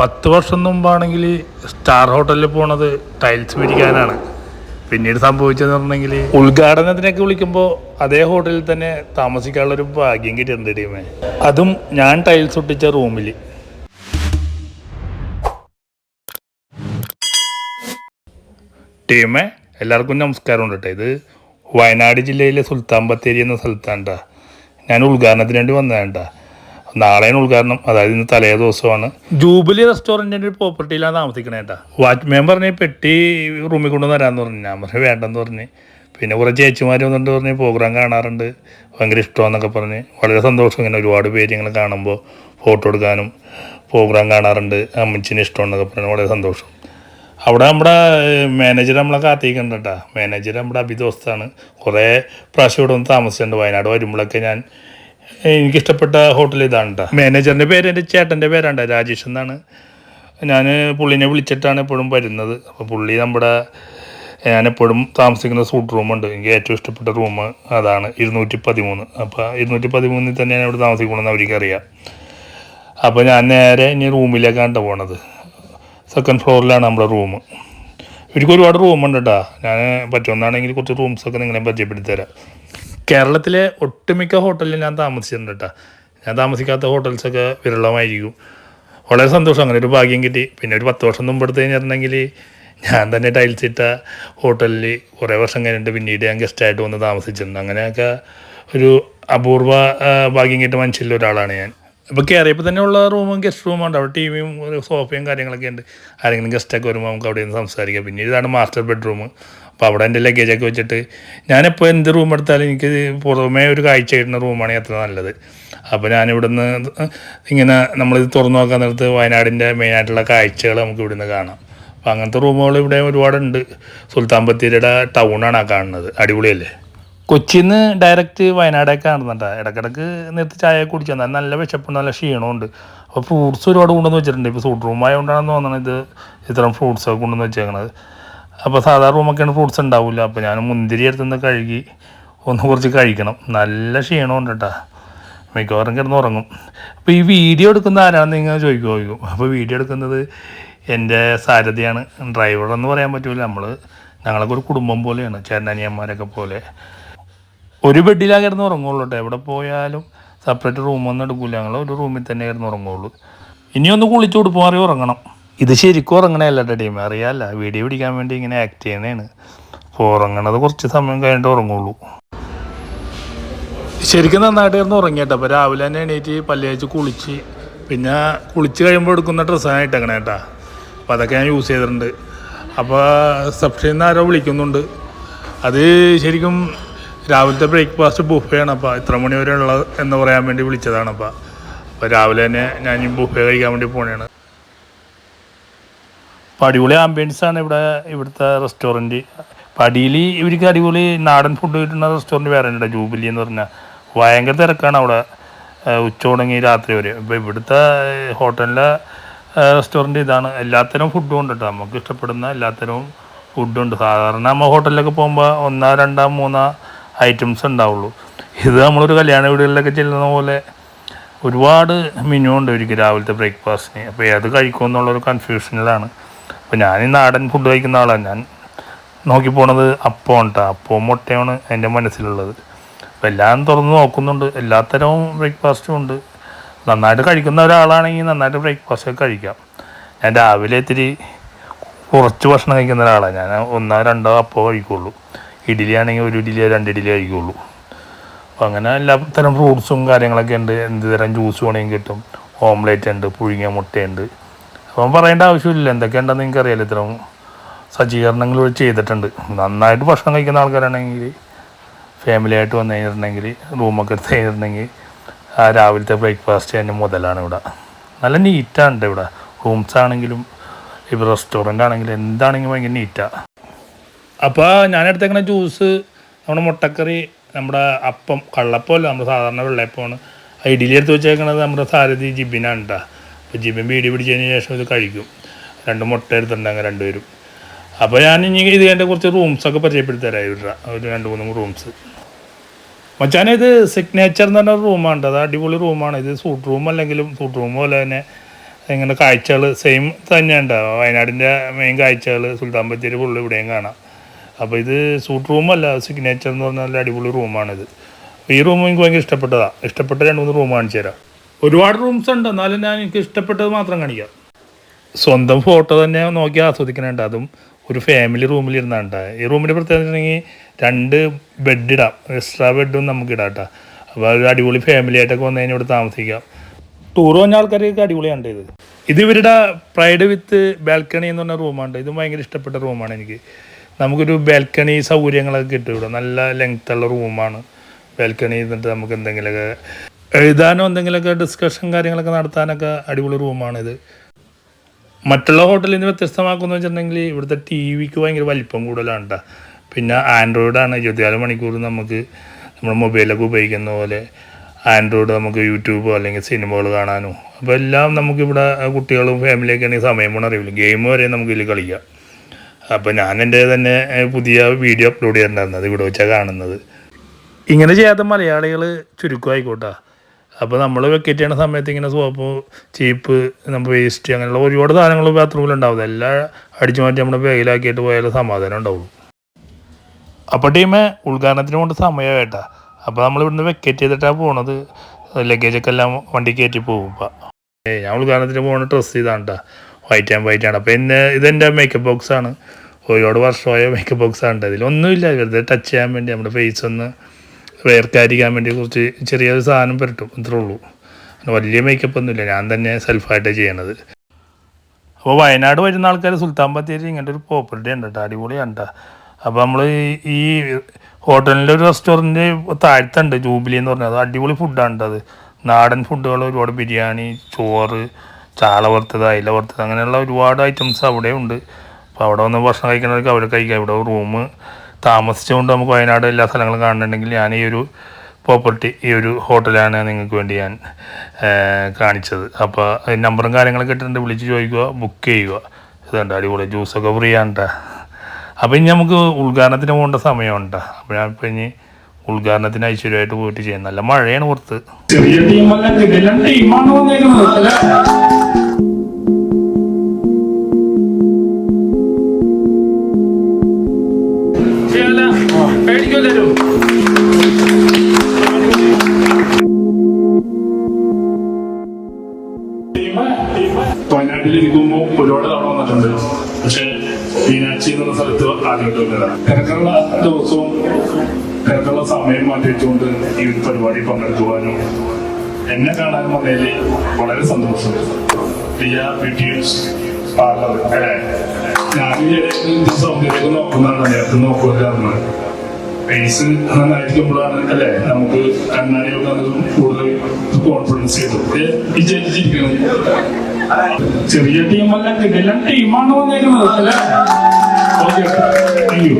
പത്ത് വർഷം മുമ്പാണെങ്കിൽ സ്റ്റാർ ഹോട്ടലിൽ പോണത് ടൈൽസ് പിരിക്കാനാണ് പിന്നീട് സംഭവിച്ചതെന്ന് പറഞ്ഞെങ്കിൽ ഉദ്ഘാടനത്തിനൊക്കെ വിളിക്കുമ്പോൾ അതേ ഹോട്ടലിൽ തന്നെ താമസിക്കാനുള്ളൊരു ഭാഗ്യം കിട്ടിയിട്ടുണ്ട് ടീമേ. അതും ഞാൻ ടൈൽസ് ഒട്ടിച്ച റൂമിൽ. ടീമേ എല്ലാവർക്കും നമസ്കാരം കേട്ടോ ഇത് വയനാട് ജില്ലയിലെ സുൽത്താൻ ബത്തേരി എന്ന സ്ഥലത്താണ് ഞാൻ ഉദ്ഘാടനത്തിന് വേണ്ടി വന്നതാണ് ട്ടാ. നാളെയാണ് ഉദ്ഘാടനം. അതായത് ഇന്ന് തലേ ദിവസമാണ്. ജൂബിലി റെസ്റ്റോറന്റിന്റെ ഒരു പ്രോപ്പർട്ടിയിലാണ് താമസിക്കണേ കേട്ടാ വാച്ച്മാൻ പറഞ്ഞ് പെട്ടി റൂമിൽ കൊണ്ടുവന്ന് തരാമെന്ന് പറഞ്ഞു. ഞാൻ പറഞ്ഞു വേണ്ടെന്ന് പറഞ്ഞ്. പിന്നെ കുറേ ചേച്ചിമാർ വന്നിട്ട് പറഞ്ഞ് പ്രോഗ്രാം കാണാറുണ്ട്. ഭയങ്കര ഇഷ്ടമാണെന്നൊക്കെ പറഞ്ഞ്. വളരെ സന്തോഷം ഇങ്ങനെ ഒരുപാട് പേര് ഇങ്ങനെ കാണുമ്പോൾ ഫോട്ടോ എടുക്കാനും പ്രോഗ്രാം കാണാറുണ്ട്. അമ്മച്ചിന് ഇഷ്ടമാണെന്നൊക്കെ പറഞ്ഞ് വളരെ സന്തോഷം. അവിടെ നമ്മുടെ മാനേജർ നമ്മളെ കാത്തിരിക്കുന്നുണ്ട് കേട്ടോ. മാനേജർ നമ്മുടെ അഭിദോസ്താണ് കുറേ പ്രാവശ്യം ഇവിടെ വന്ന് താമസിച്ചിട്ടുണ്ട്. വയനാട് വരുമ്പോഴൊക്കെ ഞാൻ എനിക്കിഷ്ടപ്പെട്ട ഹോട്ടൽ ഇതാണ് കേട്ടോ മാനേജറിന്റെ പേര് എന്റെ ചേട്ടന്റെ പേരാണ്ട രാജേഷ് എന്നാണ്. ഞാൻ പുള്ളിനെ വിളിച്ചിട്ടാണ് എപ്പോഴും വരുന്നത്. അപ്പോൾ പുള്ളി നമ്മുടെ ഞാൻ എപ്പോഴും താമസിക്കുന്ന സൂട്ട് റൂമുണ്ട് എനിക്ക് ഏറ്റവും ഇഷ്ടപ്പെട്ട റൂം അതാണ് ഇരുന്നൂറ്റി പതിമൂന്ന് അപ്പോൾ ഇരുന്നൂറ്റി പതിമൂന്നിൽ തന്നെയാണ് ഇവിടെ താമസിക്കണമെന്ന് അവർക്കറിയാം. അപ്പോൾ ഞാൻ നേരെ ഇനി റൂമിലേക്കാണ് പോണത്. സെക്കൻഡ് ഫ്ലോറിലാണ് നമ്മുടെ റൂം ഇവർക്ക് ഒരുപാട് റൂമുണ്ട് കേട്ടോ ഞാൻ പറ്റുമെന്നാണെങ്കിൽ കുറച്ച് റൂംസൊക്കെ നിങ്ങളെ പരിചയപ്പെടുത്തി തരാം കേരളത്തിലെ ഒട്ടുമിക്ക ഹോട്ടലിൽ ഞാൻ താമസിച്ചിട്ടുണ്ട് കേട്ടോ ഞാൻ താമസിക്കാത്ത ഹോട്ടൽസൊക്കെ വിരളമായിരിക്കും. വളരെ സന്തോഷം. അങ്ങനെ ഒരു ഭാഗ്യം കിട്ടി. പിന്നെ ഒരു പത്ത് വർഷം മുമ്പ് എടുത്ത് കഴിഞ്ഞിട്ടുണ്ടെങ്കിൽ ഞാൻ തന്നെ ടൈൽസ് ഇട്ട ഹോട്ടലിൽ കുറേ വർഷം കഴിഞ്ഞിട്ട് പിന്നീട് ഞാൻ ഗസ്റ്റായിട്ട് വന്ന് താമസിച്ചിട്ടുണ്ട് അങ്ങനെയൊക്കെ ഒരു അപൂർവ ഭാഗ്യം കിട്ടിയ മനുഷ്യരിൽ ഒരാളാണ് ഞാൻ. ഇപ്പോൾ കയറിയപ്പോൾ തന്നെ ഉള്ള റൂമും ഗസ്റ്റ് റൂമുണ്ട് അവിടെ ടി വിയും സോഫയും കാര്യങ്ങളൊക്കെ ഉണ്ട്. ആരെങ്കിലും ഗസ്റ്റൊക്കെ വരുമ്പോൾ നമുക്ക് അവിടെ നിന്ന് സംസാരിക്കാം. പിന്നെ ഇതാണ് മാസ്റ്റർ ബെഡ്റൂം അപ്പോൾ അവിടെ എന്റെ ലഗേജൊക്കെ വെച്ചിട്ട് ഞാനിപ്പോൾ എന്ത് റൂം എടുത്താലും എനിക്ക് പുറമേ ഒരു കാഴ്ച കിട്ടുന്ന റൂമാണ് അത്ര നല്ലത്. അപ്പോൾ ഞാനിവിടുന്ന് ഇങ്ങനെ നമ്മളിത് തുറന്നു നോക്കാൻ നേരത്ത് വയനാടിന്റെ മെയിനായിട്ടുള്ള കാഴ്ചകൾ നമുക്ക് ഇവിടുന്ന് കാണാം. അപ്പോൾ അങ്ങനത്തെ റൂമുകൾ ഇവിടെ ഒരുപാടുണ്ട്. സുൽത്താൻ ബത്തേരിയുടെ ടൗണാണ് ആ കാണുന്നത്. അടിപൊളിയല്ലേ? കൊച്ചിന്ന് നിന്ന് ഡയറക്റ്റ് വയനാടേക്ക് കാണുന്നുണ്ട് ഇടക്കിടക്ക് നിർത്തി ചായ കുടിച്ചു. എന്നാൽ നല്ല വിശപ്പുണ്ട് നല്ല ക്ഷീണമുണ്ട്. അപ്പോൾ ഫ്രൂട്ട്സ് ഒരുപാട് കൊണ്ടുവന്ന് വെച്ചിട്ടുണ്ട്. ഇപ്പോൾ സൂട്ട് റൂം ആയതുകൊണ്ടാണെന്ന് തോന്നുന്നത് ഇത് ഇത്തരം ഫ്രൂട്ട്സൊക്കെ കൊണ്ടുവന്ന് വെച്ചേക്കണത്. അപ്പോൾ സാധാരണ റൂമൊക്കെയാണ് ഫ്രൂട്ട്സ് ഉണ്ടാവില്ല അപ്പോൾ ഞാൻ മുന്തിരി എടുത്തുനിന്ന് കഴുകി ഒന്ന് കുറച്ച് കഴിക്കണം. നല്ല ക്ഷീണമുണ്ട് കേട്ടോ മിക്കവാറും കിടന്ന് ഉറങ്ങും. അപ്പോൾ ഈ വീഡിയോ എടുക്കുന്ന ആരാണെന്ന് നിങ്ങൾ ചോദിക്കുമോ ചോദിക്കും. അപ്പോൾ വീഡിയോ എടുക്കുന്നത് എന്റെ സാരഥിയാണ്. ഡ്രൈവർ എന്ന് പറയാൻ പറ്റൂല. നമ്മൾ ഞങ്ങളൊക്കെ ഒരു കുടുംബം പോലെയാണ്. ചേട്ടനിയന്മാരൊക്കെ പോലെ. ഒരു ബെഡിലാണ് കിടന്ന് ഉറങ്ങുള്ളൂ കേട്ടോ എവിടെ പോയാലും സെപ്പറേറ്റ് റൂമൊന്നും എടുക്കില്ല ഞങ്ങൾ ഒരു റൂമിൽ തന്നെ കിടന്ന് ഉറങ്ങുള്ളൂ. ഇനിയൊന്ന് കുളിച്ചു കുളിച്ച് കൊടുപ്പ് മാറി ഉറങ്ങണം. ഇത് ശരിക്കും ഉറങ്ങണല്ല കേട്ടോ ടീം അറിയാമല്ല വീഡിയോ പിടിക്കാൻ വേണ്ടി ഇങ്ങനെ ആക്ട് ചെയ്യുന്നതാണ്. അപ്പോൾ ഉറങ്ങണത് കുറച്ച് സമയം കഴിഞ്ഞിട്ട് ഉറങ്ങുള്ളൂ. ശരിക്കും നന്നായിട്ട് കിടന്ന് ഉറങ്ങിയേട്ടോ അപ്പോൾ രാവിലെ തന്നെ എണീറ്റ് പല്ല് തേച്ച് കുളിച്ച് പിന്നെ കുളിച്ച് കഴിയുമ്പോൾ എടുക്കുന്ന ഡ്രസ്സാണ് ഇട്ടേക്കണേ കേട്ടാ അപ്പോൾ അതൊക്കെ ഞാൻ യൂസ് ചെയ്തിട്ടുണ്ട്. അപ്പോൾ നിന്ന് ആരോ വിളിക്കുന്നുണ്ട്. അത് ശരിക്കും രാവിലത്തെ ബ്രേക്ക്ഫാസ്റ്റ് ബുഫയാണ് അപ്പോൾ ഇത്ര മണി വരെ ഉള്ളത് എന്ന് പറയാൻ വേണ്ടി വിളിച്ചതാണ്. അപ്പോൾ അപ്പോൾ രാവിലെ തന്നെ ഞാൻ ബുഫേ കഴിക്കാൻ വേണ്ടി പോണേണ്. അപ്പോൾ അടിപൊളി ആണ് ഇവിടെ ഇവിടുത്തെ റെസ്റ്റോറന്റ് പടിയിൽ ഇവർക്ക് അടിപൊളി നാടൻ ഫുഡ് കിട്ടുന്ന റെസ്റ്റോറന്റ് വേറെ ഉണ്ട് ജൂബിലി എന്ന് പറഞ്ഞാൽ ഭയങ്കര തിരക്കാണ് അവിടെ. ഉച്ച രാത്രി വരെ. ഇപ്പോൾ ഇവിടുത്തെ ഹോട്ടലിലെ റെസ്റ്റോറന്റ് ഇതാണ്. എല്ലാത്തരം ഫുഡും ഉണ്ട് കേട്ടോ നമുക്ക് ഇഷ്ടപ്പെടുന്ന എല്ലാത്തരം ഫുഡുണ്ട് സാധാരണ നമ്മൾ ഹോട്ടലിലൊക്കെ പോകുമ്പോൾ ഒന്നാ രണ്ടോ മൂന്നോ ഐറ്റംസ് ഉണ്ടാവുള്ളൂ. ഇത് നമ്മളൊരു കല്യാണ വീടുകളിലൊക്കെ ചെല്ലുന്ന പോലെ ഒരുപാട് മെനു ഉണ്ട് ഒരിക്കൽ രാവിലത്തെ ബ്രേക്ക്ഫാസ്റ്റിന് അപ്പോൾ ഏത് കഴിക്കുമെന്നുള്ളൊരു കൺഫ്യൂഷനിലാണ് അപ്പോൾ ഞാൻ നാടൻ ഫുഡ് കഴിക്കുന്ന ആളാണ് ഞാൻ നോക്കി പോണത് അപ്പം കേട്ടോ അപ്പവും മുട്ടയാണ് എന്റെ മനസ്സിലുള്ളത്. അപ്പോൾ എല്ലാം തുറന്ന് നോക്കുന്നുണ്ട്. എല്ലാത്തരവും ബ്രേക്ക്ഫാസ്റ്റും ഉണ്ട്. നന്നായിട്ട് കഴിക്കുന്ന ഒരാളാണെങ്കിൽ നന്നായിട്ട് ബ്രേക്ക്ഫാസ്റ്റ് ഒക്കെ കഴിക്കാം. ഞാൻ രാവിലെ ഇത്തിരി കുറച്ച് ഭക്ഷണം കഴിക്കുന്ന ഒരാളാണ് ഞാൻ ഒന്നോ രണ്ടോ അപ്പോൾ കഴിക്കുള്ളൂ. ഇഡ്ഡലി ആണെങ്കിൽ ഒരു ഇഡ്ഡലിയോ രണ്ട് ഇഡ്ഡലിയോ കഴിക്കുള്ളൂ. അപ്പോൾ അങ്ങനെ എല്ലാ തരം ഫ്രൂട്ട്സും കാര്യങ്ങളൊക്കെ ഉണ്ട്. എന്ത് തരം ജ്യൂസ് വേണമെങ്കിൽ കിട്ടും. ഓംലേറ്റ് ഉണ്ട് പുഴുങ്ങിയ മുട്ടയുണ്ട്. അപ്പം പറയേണ്ട ആവശ്യമില്ല എന്തൊക്കെയുണ്ടെന്ന് അറിയാലോ ഇത്തരം സജ്ജീകരണങ്ങൾ ചെയ്തിട്ടുണ്ട്. നന്നായിട്ട് ഭക്ഷണം കഴിക്കുന്ന ആൾക്കാരാണെങ്കിൽ ഫാമിലി ആയിട്ട് വന്നു കഴിഞ്ഞിട്ടുണ്ടെങ്കിൽ റൂമൊക്കെ എടുത്ത് കഴിഞ്ഞിട്ടുണ്ടെങ്കിൽ ആ രാവിലത്തെ ബ്രേക്ക്ഫാസ്റ്റ് തന്നെ മുതലാണ് ഇവിടെ. നല്ല നീറ്റാണ് ഇവിടെ. റൂംസ് ആണെങ്കിലും ഇപ്പോൾ റെസ്റ്റോറന്റ് ആണെങ്കിലും എന്താണെങ്കിലും ഭയങ്കര നീറ്റാണ് അപ്പോൾ ഞാൻ എടുത്തേക്കണ ജ്യൂസ് നമ്മുടെ മുട്ടക്കറി നമ്മുടെ അപ്പം കള്ളപ്പമല്ല നമ്മുടെ സാധാരണ വെള്ളയപ്പമാണ്. ഇഡ്ഡലി എടുത്ത് വെച്ചേക്കണത് നമ്മുടെ സാരഥി ജിബിനാണ് കേട്ടോ ജിബിൻ ബീഡി പിടിച്ചതിന് ശേഷം ഇത് കഴിക്കും. രണ്ട് മുട്ട എടുത്തിട്ടുണ്ടെങ്കിൽ രണ്ടുപേരും. അപ്പോൾ ഞാൻ ഇനി ഇത് എന്റെ കുറച്ച് റൂംസൊക്കെ പരിചയപ്പെടുത്തി തരാം. ഇവിടെ ഒരു രണ്ട് മൂന്ന് റൂംസ് മച്ചാനെ ഇത് സിഗ്നേച്ചർ എന്ന് പറഞ്ഞ റൂമാണ് അത് അടിപൊളി റൂമാണ് ഇത് സൂട്ട് റൂം അല്ലെങ്കിലും സൂട്ട് റൂം പോലെ തന്നെ ഇങ്ങനെ കാഴ്ചകൾ സെയിം തന്നെ ഉണ്ടാവും വയനാടിന്റെ മെയിൻ കാഴ്ചകൾ സുൽത്താൻ ബത്തേരി ഫുള്ള് ഇവിടെയും കാണാം. അപ്പോൾ ഇത് സൂട്ട് റൂമല്ല സിഗ്നേച്ചർ എന്ന് പറഞ്ഞാൽ അടിപൊളി റൂമാണിത് ഈ റൂം എനിക്ക് ഭയങ്കര ഇഷ്ടപ്പെട്ടതാണ് ഇഷ്ടപ്പെട്ട രണ്ട് മൂന്ന് റൂം കാണിച്ചു തരാം. ഒരുപാട് റൂംസ് ഉണ്ട്. എന്നാലും ഞാൻ എനിക്ക് ഇഷ്ടപ്പെട്ടത് മാത്രം കാണിക്കാം. സ്വന്തം ഫോട്ടോ തന്നെ നോക്കി ആസ്വദിക്കണുണ്ട്. അതും ഒരു ഫാമിലി റൂമിൽ ഇരുന്നാണ്ട. ഈ റൂമിന്റെ പ്രത്യേകത രണ്ട് ബെഡ് ഇടാം. എക്സ്ട്രാ ബെഡും നമുക്ക് ഇടാം കേട്ടോ അപ്പോൾ ഒരു അടിപൊളി ഫാമിലി ആയിട്ടൊക്കെ വന്നു കഴിഞ്ഞാൽ ഇവിടെ താമസിക്കാം. ടൂർ വന്ന ആൾക്കാർക്ക് അടിപൊളിയാണ് ഇത്. ഇത് ഇവരുടെ പ്രൈഡ് വിത്ത് ബാൽക്കണി എന്ന് പറഞ്ഞ റൂമാണ് ഇതും ഭയങ്കര ഇഷ്ടപ്പെട്ട റൂമാണ് എനിക്ക്. നമുക്കൊരു ബാൽക്കണി സൗകര്യങ്ങളൊക്കെ കിട്ടും ഇവിടെ. നല്ല ലെങ്ത്തുള്ള റൂമാണ് ബാൽക്കണി എന്നിട്ട് നമുക്ക് എന്തെങ്കിലുമൊക്കെ എഴുതാനോ എന്തെങ്കിലുമൊക്കെ ഡിസ്കഷൻ കാര്യങ്ങളൊക്കെ നടത്താനൊക്കെ അടിപൊളി റൂമാണിത് മറ്റുള്ള ഹോട്ടലിൽ നിന്ന് വ്യത്യസ്തമാക്കുന്നു വെച്ചിട്ടുണ്ടെങ്കിൽ ഇവിടുത്തെ ടി വിക്ക് ഭയങ്കര വലിപ്പം കൂടുതലാണ് കേട്ടോ പിന്നെ ആൻഡ്രോയിഡാണ് ഇരുപത്തിനാല് മണിക്കൂർ നമുക്ക് നമ്മുടെ മൊബൈലൊക്കെ ഉപയോഗിക്കുന്ന പോലെ ആൻഡ്രോയിഡ് നമുക്ക് യൂട്യൂബോ അല്ലെങ്കിൽ സിനിമകൾ കാണാനോ. അപ്പോൾ എല്ലാം നമുക്കിവിടെ കുട്ടികളും ഫാമിലിയൊക്കെ ആണെങ്കിൽ സമയം പോകണം അറിയില്ല. ഗെയിം വരെ നമുക്ക് ഇതിൽ കളിക്കാം. അപ്പോൾ ഞാൻ എന്റെ തന്നെ പുതിയ വീഡിയോ അപ്ലോഡ് ചെയ്തിട്ടുണ്ടായിരുന്നത് ഇവിടെ വെച്ചാണ് കാണുന്നത്. ഇങ്ങനെ ചെയ്യാത്ത മലയാളികൾ ചുരുക്കമായിക്കോട്ടെ. അപ്പോൾ നമ്മൾ വെക്കറ്റ് ചെയ്യണ സമയത്ത് ഇങ്ങനെ സോപ്പ് ചീപ്പ് നമ്മൾ വേസ്റ്റ് അങ്ങനെയുള്ള ഒരുപാട് സാധനങ്ങൾ ബാത്റൂമിൽ ഉണ്ടാവും. എല്ലാം അടിച്ചു മാറ്റി നമ്മുടെ ബാഗിലാക്കിയിട്ട് പോയാലും സമാധാനം ഉണ്ടാവുള്ളൂ. അപ്പോൾ ടീമേ ഉദ്ഘാടനത്തിന് കൊണ്ട് സമയമായിട്ടാ അപ്പോൾ നമ്മൾ ഇവിടുന്ന് വെക്കറ്റ് ചെയ്തിട്ടാണ് പോണത്. ലഗേജൊക്കെ എല്ലാം വണ്ടി കയറ്റി പോകും ഏ ഞാൻ ഉദ്ഘാടനത്തിന് പോകുന്ന ഡ്രസ്സ് ഇതാണ് വൈറ്റ് ആൻഡ് വൈറ്റ് ആണ്. അപ്പോൾ എന്നെ ഇതെന്റെ മേക്കപ്പ് ബോക്സാണ് ഒരുപാട് വർഷമായ മേക്കപ്പ് ബോക്സാണ് കേട്ടോ ഇതിലൊന്നുമില്ല വെറുതെ ടച്ച് ചെയ്യാൻ വേണ്ടി നമ്മുടെ ഫേസ് ഒന്ന് വേർക്കാതിരിക്കാൻ വേണ്ടി കുറച്ച് ചെറിയൊരു സാധനം പുരട്ടും ഇത്രേ ഉള്ളൂ. വലിയ മേക്കപ്പ് ഒന്നുമില്ല ഞാൻ തന്നെ സെൽഫായിട്ടാണ് ചെയ്യണത്. അപ്പോൾ വയനാട് വരുന്ന ആൾക്കാർ സുൽത്താൻ ബത്തേരി ഇങ്ങനത്തെ ഒരു പ്രോപ്പർട്ടി ഉണ്ട് കേട്ടോ അടിപൊളിയാണ് കേട്ടോ അപ്പോൾ നമ്മൾ ഈ ഹോട്ടലിന്റെ ഒരു റെസ്റ്റോറന്റ് താഴ്ത്തുണ്ട് ജൂബിലി എന്ന് പറഞ്ഞത്. അടിപൊളി ഫുഡാണ് അത്. നാടൻ ഫുഡുകൾ ഒരുപാട് ബിരിയാണി ചോറ് ചാള വറുത്തത് അയില വറുത്തത് അങ്ങനെയുള്ള ഒരുപാട് ഐറ്റംസ് അവിടെ ഉണ്ട്. അപ്പോൾ അവിടെ വന്ന് ഭക്ഷണം കഴിക്കണവർക്ക് അവിടെ കഴിക്കാം. ഇവിടെ റൂം താമസിച്ചുകൊണ്ട് നമുക്ക് വയനാട് എല്ലാ സ്ഥലങ്ങളും കാണുന്നുണ്ടെങ്കിൽ ഞാൻ ഈ ഒരു പ്രോപ്പർട്ടി ഈ ഒരു ഹോട്ടലാണ് നിങ്ങൾക്ക് വേണ്ടി ഞാൻ കാണിച്ചത്. അപ്പോൾ നമ്പറും കാര്യങ്ങളൊക്കെ ഇട്ടിട്ടുണ്ട്. വിളിച്ച് ചോദിക്കുക ബുക്ക് ചെയ്യുക. ഇതുണ്ട് അടിപൊളി. ജ്യൂസൊക്കെ ഫ്രീ ആണ് അപ്പം അപ്പോൾ ഇനി നമുക്ക് ഉദ്ഘാടനത്തിന് പോകേണ്ട സമയമുണ്ട് അപ്പോൾ ഞാൻ ഇപ്പം ഇനി ഉദ്ഘാടനത്തിന് ഐശ്വര്യമായിട്ട് പോയിട്ട് ചെയ്യാം. നല്ല മഴയാണ് പുറത്ത്. ചെറിയ ടീമല്ല ടീമാണ് വന്നേക്കുന്നത് പേടിക്കല്ലോ വയനാട്ടിൽ ഇരിക്കുമ്പോൾ ഒരുപാട് തവണ വന്നിട്ടുണ്ട്. പക്ഷെ മീനാക്ഷി എന്നുള്ള സ്ഥലത്ത് ആദ്യമായിട്ട് വന്നതാണ് തിരക്കുള്ള ദിവസവും തിരക്കുള്ള സമയം മാറ്റി വെച്ചുകൊണ്ട് ഈ ഒരു പരിപാടി പങ്കെടുക്കുവാനും എന്നെ കാണാനും വന്നതിൽ വളരെ സന്തോഷം. പ്രിയ ബ്യൂട്ടീസ് പാർലർ ഞാൻ സൗന്ദര്യം നോക്കുന്നതാണ്. നേരത്തെ നോക്കുകയാണ് ഫേസ് നന്നായിരിക്കുമ്പോഴാണ് അല്ലെ? നമുക്ക് കണ്ണാടിയൊക്കെ അത് കൂടുതൽ കോൺഫിഡൻസ് ചെയ്തു വിജയിച്ചിരിക്കുന്നത് ചെറിയ ടീമല്ല കിടിലൻ ടീമാണ് വന്നേക്കുന്നത് അല്ലേ? Okay thank you